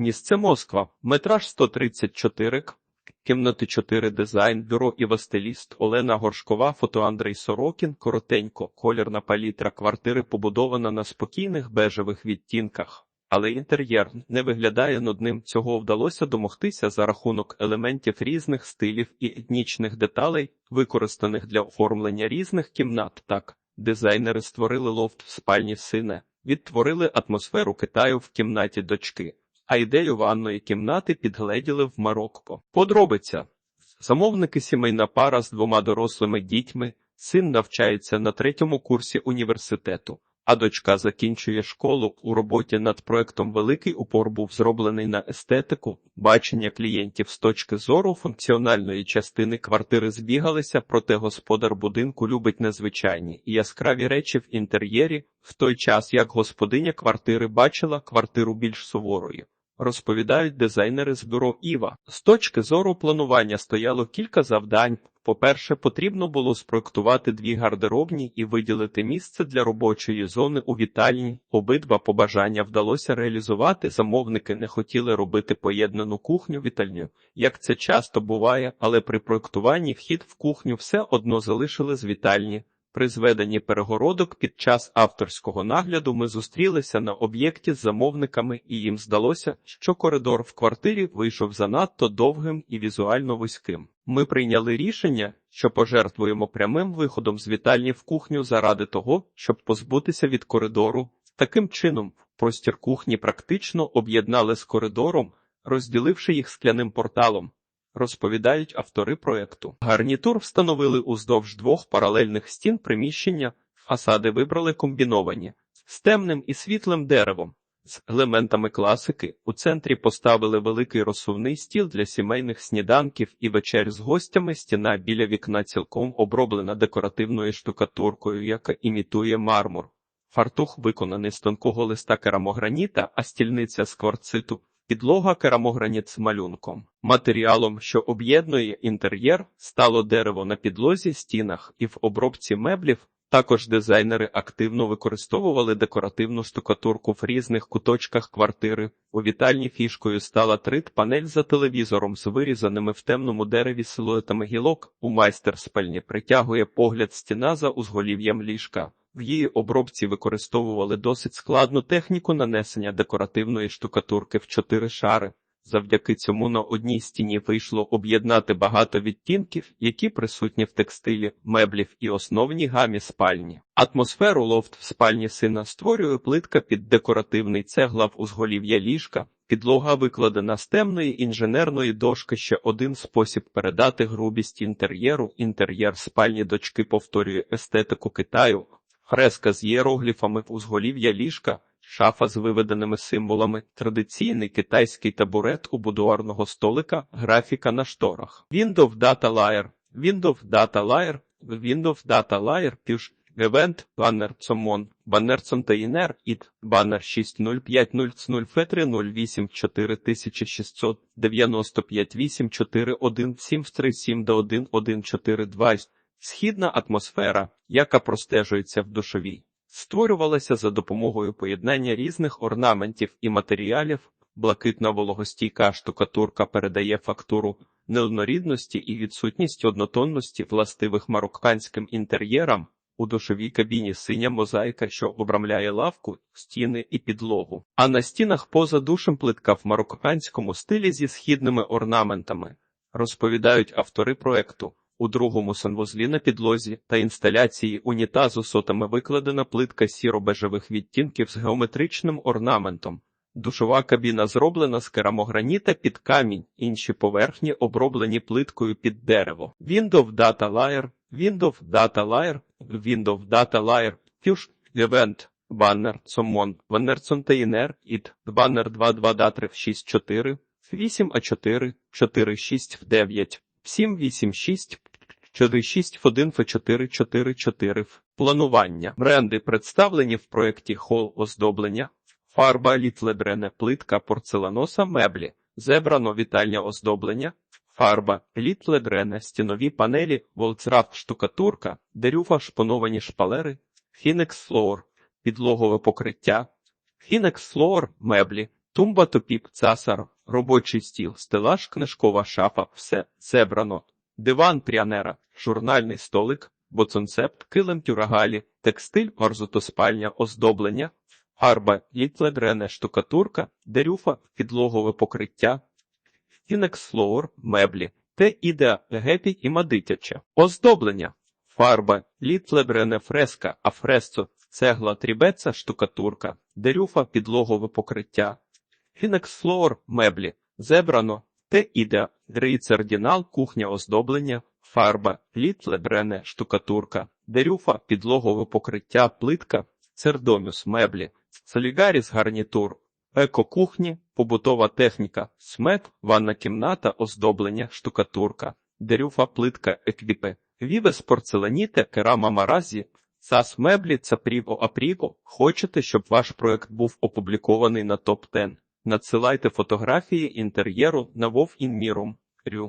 Місце Москва, метраж 134, к- кімнати 4 дизайн, бюро і стиліст Олена Горшкова, фото Андрій Сорокін, коротенько, колірна палітра. Квартири побудована на спокійних бежевих відтінках. Але інтер'єр не виглядає нудним. Цього вдалося домогтися за рахунок елементів різних стилів і етнічних деталей, використаних для оформлення різних кімнат. Так, дизайнери створили лофт в спальні сина, відтворили атмосферу Китаю в кімнаті дочки, а ідею ванної кімнати підгледіли в Марокко. Подробиця. Замовники сімейна пара з двома дорослими дітьми, син навчається на третьому курсі університету, а дочка закінчує школу. У роботі над проектом великий упор був зроблений на естетику, бачення клієнтів з точки зору функціональної частини квартири збігалися, проте господар будинку любить незвичайні і яскраві речі в інтер'єрі, в той час як господиня квартири бачила квартиру більш суворою. Розповідають дизайнери з бюро Іва. З точки зору планування стояло кілька завдань. По-перше, потрібно було спроектувати дві гардеробні і виділити місце для робочої зони у вітальні. Обидва побажання вдалося реалізувати. Замовники не хотіли робити поєднану кухню вітальню, як це часто буває, але при проектуванні вхід в кухню все одно залишили з вітальні. При зведенні перегородок під час авторського нагляду ми зустрілися на об'єкті з замовниками, і їм здалося, що коридор в квартирі вийшов занадто довгим і візуально вузьким. Ми прийняли рішення, що пожертвуємо прямим виходом з вітальні в кухню заради того, щоб позбутися від коридору. Таким чином, простір кухні практично об'єднали з коридором, розділивши їх скляним порталом розповідають автори проекту. Гарнітур встановили уздовж двох паралельних стін приміщення, фасади вибрали комбіновані з темним і світлим деревом. З елементами класики у центрі поставили великий розсувний стіл для сімейних сніданків і вечер з гостями. Стіна біля вікна цілком оброблена декоративною штукатуркою, яка імітує мармур. Фартух виконаний з тонкого листа керамограніта, а стільниця з кварциту Підлога керамограніт з малюнком. Матеріалом, що об'єднує інтер'єр, стало дерево на підлозі, стінах і в обробці меблів. Також дизайнери активно використовували декоративну штукатурку в різних куточках квартири. У вітальні фішкою стала трит панель за телевізором з вирізаними в темному дереві силуетами гілок. У майстер спальні притягує погляд стіна за узголів'ям ліжка. В її обробці використовували досить складну техніку нанесення декоративної штукатурки в чотири шари. Завдяки цьому на одній стіні вийшло об'єднати багато відтінків, які присутні в текстилі, меблів і основній гамі спальні. Атмосферу лофт в спальні сина створює плитка під декоративний цегла в узголів'я ліжка. Підлога викладена з темної інженерної дошки. Ще один спосіб передати грубість інтер'єру. Інтер'єр спальні дочки повторює естетику Китаю. Фреска з ієрогліфами в узголів'я ліжка, шафа з виведеними символами, традиційний китайський табурет у будуарного столика, графіка на шторах. Windows Data Layer, Windows Data Layer, Windows Data Layer, піш, Event, баннер Цомон, баннер Цонтейнер, ІТ, баннер 6050 Фетри 08 4695 841 737 до 1142 Східна атмосфера, яка простежується в душовій, створювалася за допомогою поєднання різних орнаментів і матеріалів. Блакитна вологостійка штукатурка передає фактуру неоднорідності і відсутність однотонності властивих марокканським інтер'єрам. У душовій кабіні синя мозаїка, що обрамляє лавку, стіни і підлогу. А на стінах поза душем плитка в марокканському стилі зі східними орнаментами, розповідають автори проекту. У другому санвузлі на підлозі та інсталяції унітазу сотами викладена плитка сіро-бежевих відтінків з геометричним орнаментом. Душова кабіна зроблена з керамограніта під камінь, інші поверхні оброблені плиткою під дерево. Windows Data Layer, Windows Data Layer, Windows Data Layer, Fusion, Event, Banner, Summon, Banner Container, IT, Banner 22 Datref 64, 8A4, 46 в 9, 786, 46 в 1 F4 44 в планування. Бренди представлені в проєкті Хол оздоблення, фарба літлебрене плитка порцеланоса меблі, зебрано вітальня оздоблення, фарба літледрене стінові панелі, волцрафт штукатурка, дерюфа шпоновані шпалери, фінекс флоор, підлогове покриття, фінекс флоор меблі, Тумба топіп, цасар, робочий стіл, стелаж, книжкова шафа, все зебрано. Диван прянера, журнальний столик, боцонцепт, килим тюрагалі, текстиль, горзотоспальня, оздоблення, фарба, літледрене, штукатурка, дерюфа, підлогове покриття, фінекс-флоур, меблі, те ідеа, гепі і мадитяче. Оздоблення, фарба, літлебрене фреска, афресцо, цегла, трібеца, штукатурка, дерюфа, підлогове покриття, фінекс-флоур, меблі, зебрано, те ідеа, рейцердінал, кухня оздоблення, фарба, літлебрене, штукатурка, дерюфа, підлогове покриття, плитка, цердомюс, меблі, солігаріс, гарнітур, еко-кухні, побутова техніка, смет, ванна кімната, оздоблення, штукатурка, дерюфа, плитка, еквіпи, вівес, порцеленіте, керама маразі, сас меблі, цапріво апріво. Хочете, щоб ваш проект був опублікований на топ 10 Надсилайте фотографії інтер'єру на Вов Інмірум. Рю.